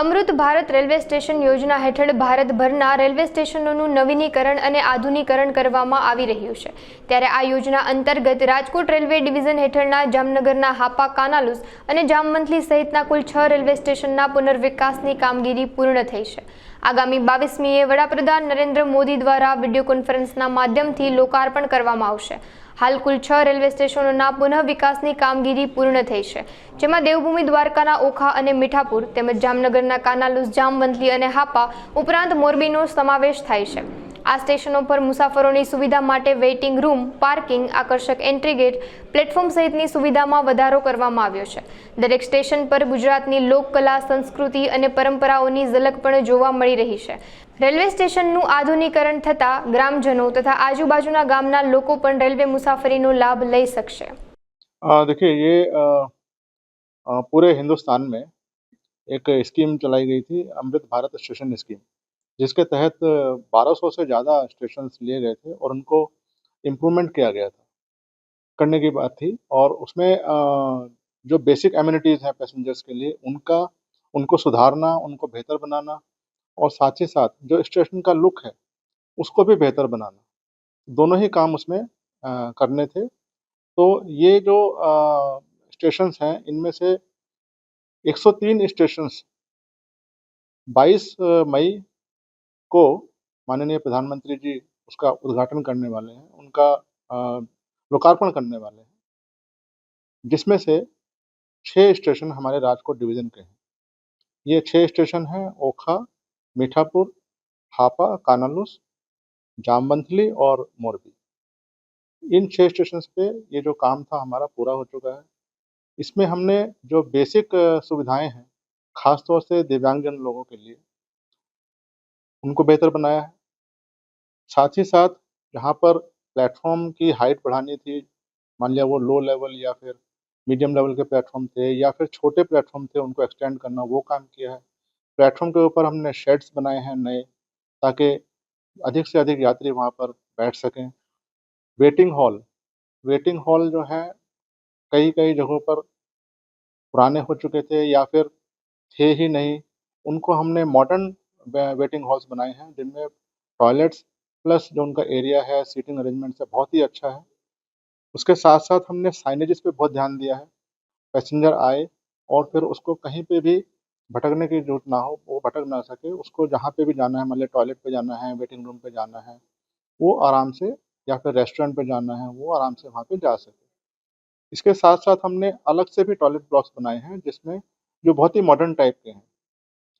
અમૃત Bharat railway station યોજના હેઠળ ભારતભરના railway સ્ટેશનોનું નવીનીકરણ અને આધુનિકરણ કરવામાં આવી રહ્યું છે. ત્યારે આ યોજના અંતર્ગત રાજકોટ રેલવે ડિવિઝન હેઠળના જામનગરના હાપા કાનાલુસ અને જામવંથલી સહિતના કુલ છ રેલવે સ્ટેશનના પુનર્વિકાસની કામગીરી પૂર્ણ થઈ છે. આગામી બાવીસમીએ વડાપ્રધાન નરેન્દ્ર મોદી દ્વારા વીડિયો કોન્ફરન્સના માધ્યમથી લોકાર્પણ કરવામાં આવશે. હાલ કુલ છ રેલવે સ્ટેશનોના પુનઃ વિકાસની કામગીરી પૂર્ણ થઈ છે, જેમાં દેવભૂમિ દ્વારકાના ઓખા અને મીઠાપુર તેમજ જામનગરના કાનાલુસ, જામવંથલી અને હાપા ઉપરાંત મોરબીનો સમાવેશ થાય છે. આ સ્ટેશનો પર મુસાફરોની સુવિધા માટે વેઇટિંગ રૂમ પાર્કિંગ આકર્ષક એન્ટ્રી ગેટ પ્લેટફોર્મ સહિતની સુવિધામાં વધારો કરવામાં આવ્યો છે દરેક સ્ટેશન પર ગુજરાતની લોકકલા સંસ્કૃતિ અને પરંપરાઓની ઝલક પણ જોવા મળી રહી છે રેલવે સ્ટેશનનું આધુનિકરણ થતાં ગ્રામજનો તથા આજુબાજુના ગામના લોકો પણ રેલવે મુસાફરીનો લાભ લઈ શકશે आ, देखिए ये अ, अ, पूरे हिंदुस्तान में एक स्कीम चलाई गई थी अमृत भारत स्टेशन स्कीम जिसके तहत 1200 से ज़्यादा स्टेशन लिए गए थे और उनको इम्प्रूवमेंट किया गया था। करने की बात थी और उसमें जो बेसिक एम्यूनिटीज़ हैं पैसेंजर्स के लिए उनका उनको सुधारना उनको बेहतर बनाना और साथ ही साथ जो स्टेशन का लुक है उसको भी बेहतर बनाना। दोनों ही काम उसमें अ, करने थे। तो ये जो स्टेशंस हैं इनमें से 103 स्टेशंस 22 मई को माननीय प्रधानमंत्री जी उसका उद्घाटन करने वाले हैं, उनका लोकार्पण करने वाले हैं, जिसमें से छः स्टेशन हमारे राजकोट डिवीज़न के हैं। ये छः स्टेशन हैं, ओखा, मीठापुर, हापा, कानालूस, जामबंथली और मोरबी। इन छः स्टेशन पे ये जो काम था हमारा पूरा हो चुका है। इसमें हमने जो बेसिक सुविधाएँ हैं खास तौर से दिव्यांगजन लोगों के लिए उनको बेहतर बनाया है। साथ ही साथ जहाँ पर प्लेटफॉर्म की हाइट बढ़ानी थी। मान लिया वो लो लेवल या फिर मीडियम लेवल के प्लेटफॉर्म थे या फिर छोटे प्लेटफॉर्म थे, उनको एक्सटेंड करना, वो काम किया है। प्लेटफॉर्म के ऊपर हमने शेड्स बनाए हैं नए, ताकि अधिक से अधिक यात्री वहाँ पर बैठ सकें। वेटिंग हॉल वेटिंग हॉल जो है कई कई जगहों पर पुराने हो चुके थे या फिर थे ही नहीं। उनको हमने मॉडर्न वेटिंग हॉल्स बनाए हैं, जिनमें टॉयलेट्स प्लस जो उनका एरिया है सीटिंग अरेंजमेंट है बहुत ही अच्छा है। उसके साथ साथ हमने साइनेजेस पे बहुत ध्यान दिया है। पैसेंजर आए और फिर उसको कहीं पे भी भटकने की ज़रूरत ना हो, वो भटक ना सके, उसको जहाँ पे भी जाना है, मान लिया टॉयलेट पे जाना है वेटिंग रूम पे जाना है, वो आराम से या फिर रेस्टोरेंट पे जाना है, वो आराम से वहाँ पे जा सके। इसके साथ साथ हमने अलग से भी टॉयलेट ब्लॉक्स बनाए हैं, जिसमें जो बहुत ही मॉडर्न टाइप के हैं।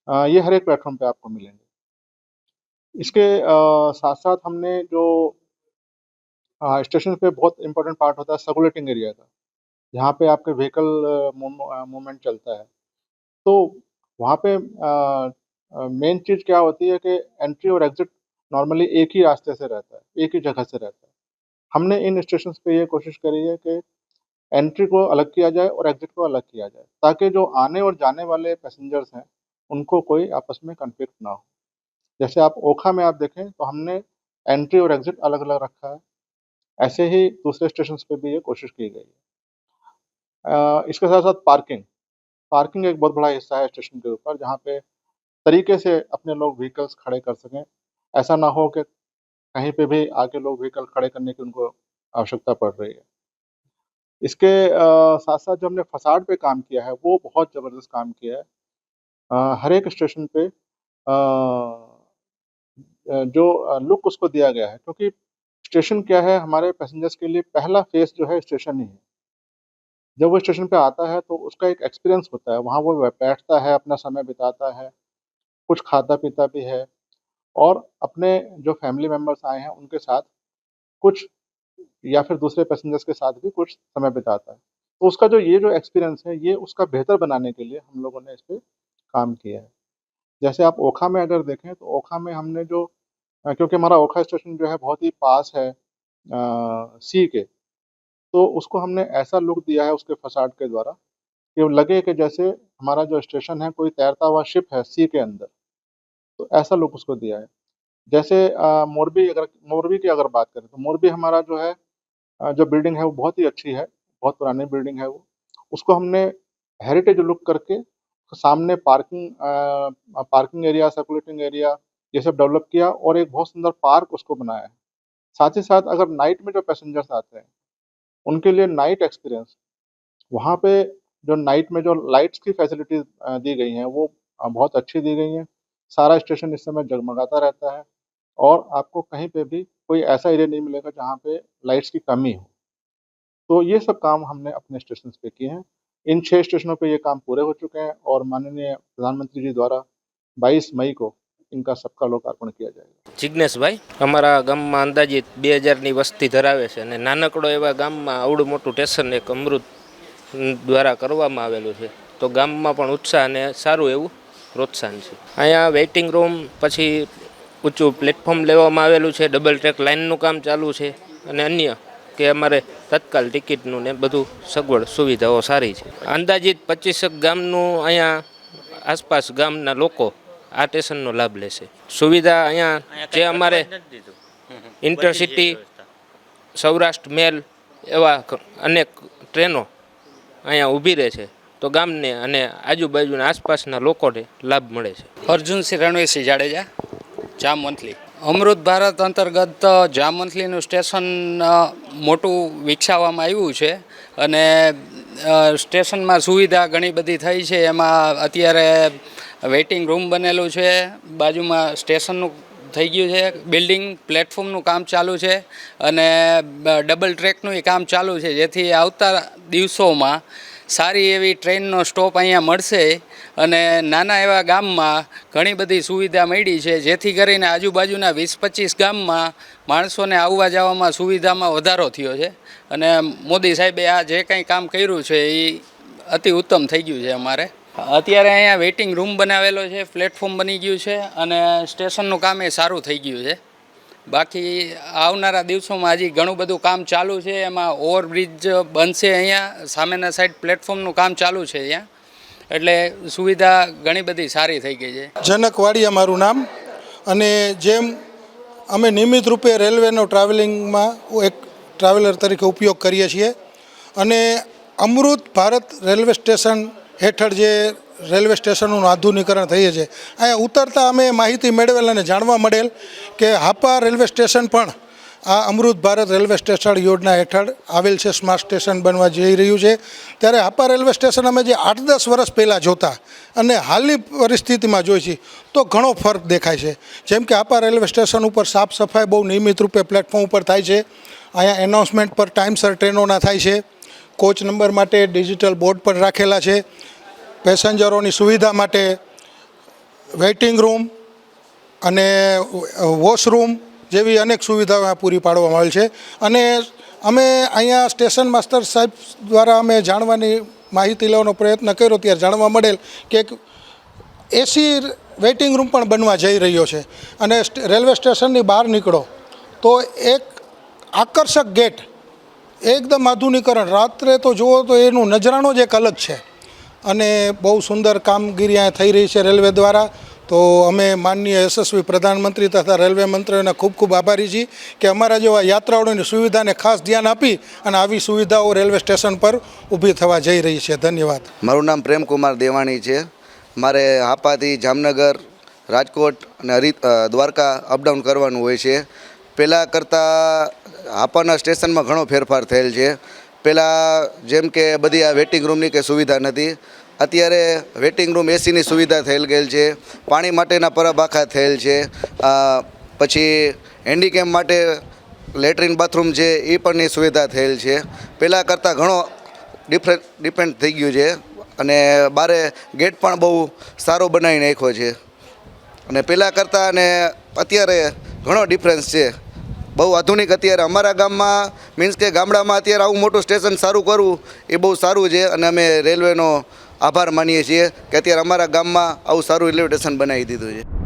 ये हर एक प्लेटफॉर्म पे आपको मिलेंगे। इसके साथ साथ हमने जो स्टेशन पे बहुत इंपॉर्टेंट पार्ट होता है सर्कुलेटिंग एरिया का। जहाँ पे आपके व्हीकल मूवमेंट चलता है। तो वहाँ पे मेन चीज़ क्या होती है कि एंट्री और एग्जिट नॉर्मली एक ही रास्ते से रहता है, एक ही जगह से रहता है। हमने इन स्टेशन पे ये कोशिश करी है कि एंट्री को अलग किया जाए और एग्जिट को अलग किया जाए, ताकि जो आने और जाने वाले पैसेंजर्स हैं उनको कोई आपस में कन्फ्लिक्ट ना हो। जैसे आप ओखा में आप देखें तो हमने एंट्री और एग्जिट अलग अलग रखा है। ऐसे ही दूसरे स्टेशन पे भी ये कोशिश की गई है। इसके साथ साथ पार्किंग पार्किंग एक बहुत बड़ा हिस्सा है स्टेशन के ऊपर, जहाँ पे तरीके से अपने लोग व्हीकल्स खड़े कर सकें। ऐसा ना हो कि कहीं पे भी आके लोग व्हीकल खड़े करने की उनको आवश्यकता पड़ रही है। इसके साथ साथ जो हमने फसाड पे काम किया है, वो बहुत ज़बरदस्त काम किया है। हर एक स्टेशन पे जो लुक उसको दिया गया है, क्योंकि स्टेशन क्या है, हमारे पैसेंजर्स के लिए पहला फेस जो है स्टेशन ही है। जब वो स्टेशन पे आता है तो उसका एक एक्सपीरियंस होता है, वहाँ वो बैठता है, अपना समय बिताता है, कुछ खाता पीता भी है, और अपने जो फैमिली मेंबर्स आए हैं, उनके साथ कुछ, या फिर दूसरे पैसेंजर्स के साथ भी कुछ समय बिताता है। तो उसका जो ये जो एक्सपीरियंस है, ये उसका बेहतर बनाने के लिए हम लोगों ने इस पे काम किया है। जैसे आप ओखा में अगर देखें तो ओखा में हमने जो क्योंकि हमारा ओखा स्टेशन जो है बहुत ही पास है अ, सी के तो उसको हमने ऐसा लुक दिया है उसके फसाड के द्वारा कि लगे कि जैसे हमारा जो स्टेशन है कोई तैरता हुआ शिप है सी के अंदर तो ऐसा लुक उसको दिया है। जैसे मोरबी अगर मोरबी की अगर बात करें तो मोरबी हमारा जो है अ, जो बिल्डिंग है वो बहुत ही अच्छी है बहुत पुरानी बिल्डिंग है वो उसको हमने हेरिटेज लुक करके सामने पार्किंग आ, पार्किंग एरिया सर्कुलेटिंग एरिया ये सब डेवलप किया और एक बहुत सुंदर पार्क उसको बनाया है। साथ ही साथ अगर नाइट में जो पैसेंजर्स आते हैं उनके लिए नाइट एक्सपीरियंस वहाँ पे जो नाइट में जो लाइट्स की फैसिलिटीज़ दी गई हैं वो बहुत अच्छी दी गई हैं। सारा स्टेशन इस समय जगमगाता रहता है और आपको कहीं पे भी कोई ऐसा एरिया नहीं मिलेगा जहाँ पे लाइट्स की कमी हो। तो ये सब काम हमने अपने स्टेशन पे किए हैं। इन छह स्टेशनों पे ये काम पूरे हो चुके हैं और माननीय प्रधानमंत्री जी द्वारा 22 मई को इनका सबका लोकार्पण किया जाएगा જિજ્ઞેશભાઈ અમારા ગામમાં અંદાજિત બે હજારની વસ્તી ધરાવે છે અને નાનકડો એવા ગામમાં આવડું મોટું સ્ટેશન એક અમૃત દ્વારા કરવામાં આવેલું છે તો ગામમાં પણ ઉત્સાહ અને સારું એવું પ્રોત્સાહન છે અહીંયા વેઇટિંગ રૂમ પછી ઊંચું પ્લેટફોર્મ લેવામાં આવેલું છે ડબલ ટ્રેક લાઇનનું કામ ચાલુ છે અને અન્ય કે અમારે તત્કાલ ટિકિટનું ને બધું સગવડ સુવિધાઓ સારી છે. અંદાજિત પચીસક ગામનું અહીંયા આસપાસ ગામના લોકો આ સ્ટેશનનો લાભ લેશે. સુવિધા અહીંયા જે અમારે ઇન્ટરસિટી સૌરાષ્ટ્ર મેલ એવા અનેક ટ્રેનો અહીંયા ઊભી રહે છે. તો ગામને અને આજુબાજુના આસપાસના લોકોને લાભ મળે છે. અર્જુનસિંહ રણવીરસિંહ જાડેજા જામ મંથલી. અમૃત ભારત અંતર્ગત જામંથલીનું સ્ટેશન મોટું વિકસાવવામાં આવ્યું છે અને સ્ટેશનમાં સુવિધા ઘણી બધી થઈ છે. એમાં અત્યારે વેઇટિંગ રૂમ બનેલું છે. બાજુમાં સ્ટેશનનું થઈ ગયું છે. બિલ્ડિંગ પ્લેટફોર્મનું કામ ચાલુ છે અને ડબલ ટ્રેકનું એ કામ ચાલુ છે. જેથી આવતા દિવસોમાં સારી એવી ટ્રેનનો સ્ટોપ અહીંયા મળશે અને નાના એવા ગામમાં ઘણી બધી સુવિધા મળી છે, જેથી કરીને આજુબાજુના વીસ પચીસ ગામમાં માણસોને આવવા જવામાં સુવિધામાં વધારો થયો છે. અને મોદી સાહેબે આ જે કંઈ કામ કર્યું છે એ અતિ ઉત્તમ થઈ ગયું છે અમારે. અત્યારે અહીંયા વેઇટિંગ રૂમ બનાવેલો છે, પ્લેટફોર્મ બની ગયું છે અને સ્ટેશનનું કામ એ સારું થઈ ગયું છે. બાકી આવનારા દિવસોમાં હજી ઘણું બધું કામ ચાલુ છે, એમાં ઓવરબ્રિજ બનશે અહીંયા, સામેના સાઈડ પ્લેટફોર્મનું કામ ચાલુ છે અહીંયા. એટલે સુવિધા ઘણી બધી સારી થઈ ગઈ છે. જનક વાડિયા મારું નામ, અને જેમ અમે નિયમિત રૂપે રેલવેનો ટ્રાવેલિંગમાં એક ટ્રાવેલર તરીકે ઉપયોગ કરીએ છીએ, અને અમૃત ભારત રેલવે સ્ટેશન હેઠળ જે રેલવે સ્ટેશનનું આધુનિકરણ થઈએ છે. અહીંયા ઉતરતા અમે માહિતી મેળવેલ અને જાણવા મળેલ કે હાપા રેલવે સ્ટેશન પણ આ અમૃત ભારત રેલવે સ્ટેશન યોજના હેઠળ આવેલ છે, સ્માર્ટ સ્ટેશન બનવા જઈ રહ્યું છે. ત્યારે હાપા રેલવે સ્ટેશન અમે જે આઠ દસ વર્ષ પહેલાં જોતા અને હાલની પરિસ્થિતિમાં જોઈ છીએ તો ઘણો ફરક દેખાય છે. જેમ કે હાપા રેલવે સ્ટેશન ઉપર સાફ સફાઈ બહુ નિયમિત રૂપે પ્લેટફોર્મ ઉપર થાય છે. અહીંયા એનાઉન્સમેન્ટ પર ટાઈમસર ટ્રેનોના થાય છે. કોચ નંબર માટે ડિજિટલ બોર્ડ પર રાખેલા છે. પેસેન્જરોની સુવિધા માટે વેઇટિંગ રૂમ અને વોશરૂમ જેવી અનેક સુવિધાઓ પૂરી પાડવામાં આવેલ છે. અને અમે અહીંયા સ્ટેશન માસ્ટર સાહેબ દ્વારા અમે જાણવાની માહિતી લેવાનો પ્રયત્ન કર્યો, ત્યારે જાણવા મળેલ કે એસી વેઇટિંગ રૂમ પણ બનવા જઈ રહ્યો છે. અને રેલવે સ્ટેશનની બહાર નીકળો, તો એક આકર્ષક ગેટ, એકદમ આધુનિકરણ. રાત્રે તો જુઓ તો એનું નજરાણો જ એક અલગ છે. અને બહુ સુંદર કામગીરી અહીંયા થઈ રહી છે રેલવે દ્વારા. તો અમે માનનીય યશસ્વી પ્રધાનમંત્રી તથા રેલવે મંત્રીઓના ખૂબ ખૂબ આભારી છીએ કે અમારા જેવા યાત્રાળુઓની સુવિધાને ખાસ ધ્યાન આપી અને આવી સુવિધાઓ રેલવે સ્ટેશન પર ઊભી થવા જઈ રહી છે. ધન્યવાદ. મારું નામ પ્રેમકુમાર દેવાણી છે. મારે હાપાથી જામનગર, રાજકોટ અને હરિ દ્વારકા અપડાઉન કરવાનું હોય છે. પહેલાં કરતાં હાપાના સ્ટેશનમાં ઘણો ફેરફાર થયેલ છે. પહેલાં જેમ કે બધી આ વેટિંગ રૂમની કે સુવિધા નથી અત્યારે વેટિંગ રૂમ એસીની સુવિધા થયેલ ગયેલ છે, પાણી માટેના પરબાખા થયેલ છે પછી હેન્ડીકેમ માટે લેટ્રિન બાથરૂમ છે એ પણની સુવિધા થયેલ છે. પહેલાં કરતાં ઘણો ડિફરન્ટ, ડિપેન્ડ થઈ ગયું છે અને બારે ગેટ પણ બહુ સારો બનાવી નાખ્યો છે. અને પહેલાં કરતાં અને અત્યારે ઘણો ડિફરન્સ છે. બહુ આધુનિક અત્યારે અમારા ગામમાં, મીન્સ કે ગામડામાં અત્યારે આવું મોટું સ્ટેશન સારું કરવું, એ બહુ સારું છે અને અમે રેલવેનો આભાર માનીએ છીએ કે અત્યારે અમારા ગામમાં આવું સારું રેલવે સ્ટેશન બનાવી દીધું છે.